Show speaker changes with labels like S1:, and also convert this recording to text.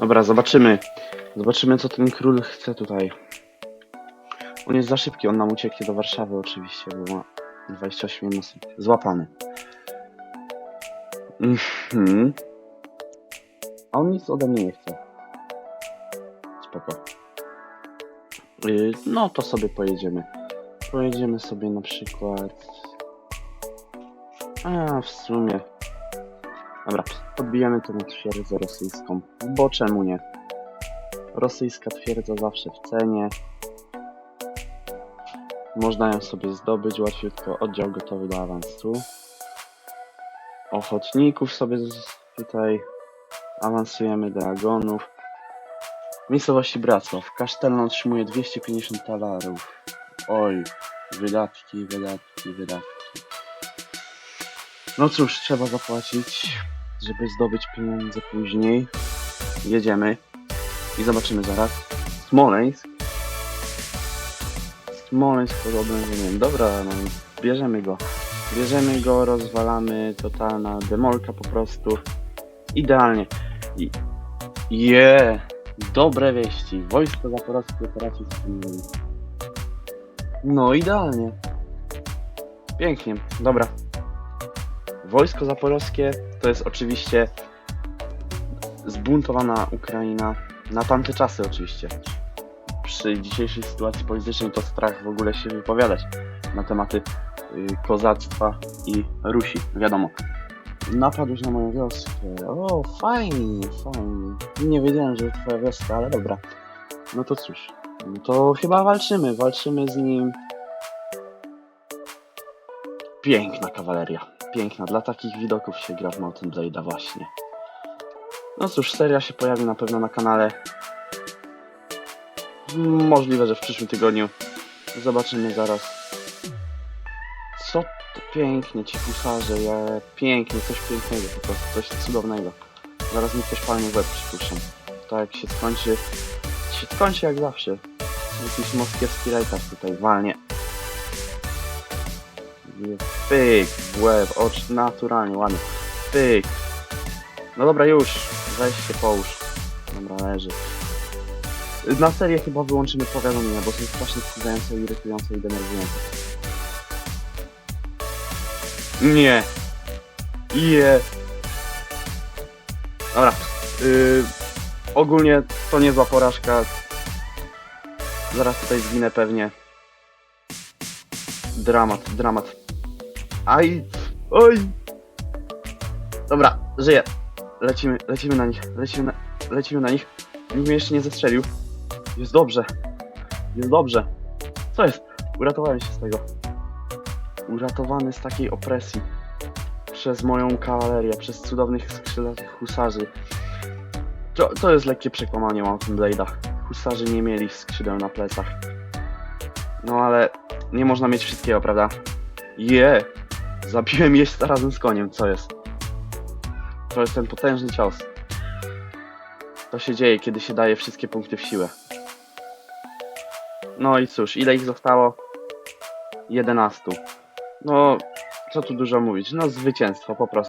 S1: Dobra, zobaczymy. Zobaczymy, co ten król chce tutaj. On jest za szybki, on nam ucieknie do Warszawy oczywiście, bo ma 28 jednostek. Złapany. Mhm. A on nic ode mnie nie chce. Spoko. Yy, no to sobie pojedziemy. Pojedziemy sobie na przykład... A, w sumie... Dobra, podbijemy tę twierdzę rosyjską. Bo czemu nie? Rosyjska twierdza zawsze w cenie. Można ją sobie zdobyć łatwiutko. Oddział gotowy do awansu. Ochotników sobie tutaj awansujemy, dragonów. Miejscowości Bracław. Kasztelna otrzymuje 250 talarów. Oj, wydatki, wydatki, wydatki. No cóż, trzeba zapłacić, żeby zdobyć pieniądze później. Jedziemy i zobaczymy zaraz. Smoleńsk. Smoleńsk pod oblężeniem. Dobra, no bierzemy go. Bierzemy go, rozwalamy, totalna demolka po prostu. Idealnie. I... Je, dobre wieści. Wojsko zaporowskie wspólnej. No idealnie. Pięknie, dobra. Wojsko zaporowskie to jest oczywiście zbuntowana Ukraina na tamte czasy oczywiście. Przy dzisiejszej sytuacji politycznej to strach w ogóle się wypowiadać na tematy y, kozactwa i Rusi, wiadomo. Napadł już na moją wioskę. O, fajnie, fajnie. Nie wiedziałem, że to twoja wioska, ale dobra. No to cóż, no to chyba walczymy, walczymy z nim. Piękna kawaleria, piękna. Dla takich widoków się gra w Mountain Blade'a właśnie. No cóż, seria się pojawi na pewno na kanale. Możliwe, że w przyszłym tygodniu. Zobaczymy zaraz. Co to pięknie, ci pisarze, ja... pięknie, coś pięknego po prostu, coś cudownego. Zaraz mi coś palnie w łeb przypuszczam. To jak się skończy, się skończy jak zawsze. Jakiś moskiewski rajtas tutaj walnie. Pyk, w łeb, ocz, naturalnie, ładnie. Pyk. No dobra, już. Weź się połóż. Dobra, leży. Na serię chyba wyłączymy powiadomienia, bo są strasznie wkurzające, irytujące i denerwujące. Nie. Je. Dobra. Yy, ogólnie to niezła porażka. Zaraz tutaj zginę pewnie. Dramat, dramat. Aj! Oj! Dobra, żyję. Lecimy, lecimy na nich, lecimy na, lecimy na nich. Nikt mnie jeszcze nie zestrzelił. Jest dobrze. Jest dobrze. Co jest? Uratowałem się z tego. Uratowany z takiej opresji. Przez moją kawalerię, przez cudownych skrzydlatych husarzy. To, to jest lekkie przekłamanie Mountain Blade'a. Husarzy nie mieli skrzydeł na plecach. No ale nie można mieć wszystkiego, prawda? Je! Zabiłem jeźdźca razem z koniem, co jest? To jest ten potężny cios. To się dzieje, kiedy się daje wszystkie punkty w siłę. No i cóż, ile ich zostało? 11. No, co tu dużo mówić, no zwycięstwo po prostu.